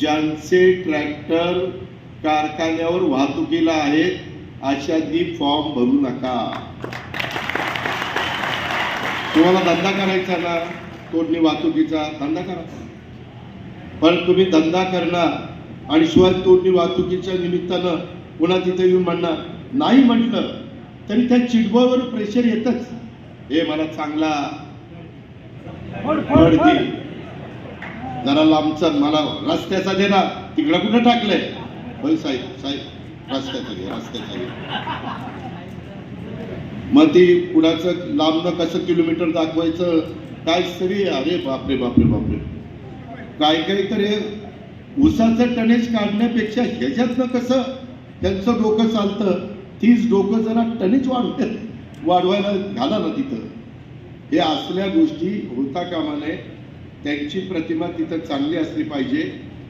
ज्यांचे ट्रॅक्टर कारखान्यावर वाहतुकीला आहेत अशांनी फॉर्म भरू नका. तुम्हाला धंदा करायचा ना तोडणी वाहतुकीचा धंदा करा. पण तुम्ही धंदा करणार आणि शिवाय तोडणी वाहतुकीच्या निमित्तानं पुन्हा तिथे येऊन म्हणणार नाही म्हटलं तरी त्या चिडबळवर प्रेशर येतच. हे मला चांगला जरा लांबचा मला रस्त्याचा दे ना. तिकडं कुठं टाकलंय? होय साहेब साहेब रस्त्याचा घे रस्त्याचा घे. मग ती कुणाचं लांबनं कसं किलोमीटर दाखवायचं? काय तरी अरे बापरे बापरे बापरे. काय काय तरी उसाचं टनेज काढण्यापेक्षा ह्याच्यातनं कसं? त्यांचं डोकं चालतं. तीच डोकं जरा टनेज वाढव वाढवायला घाला ना तिथं. हे असल्या गोष्टी होता कामा नये. त्यांची प्रतिमा तिथं चांगली असली पाहिजे.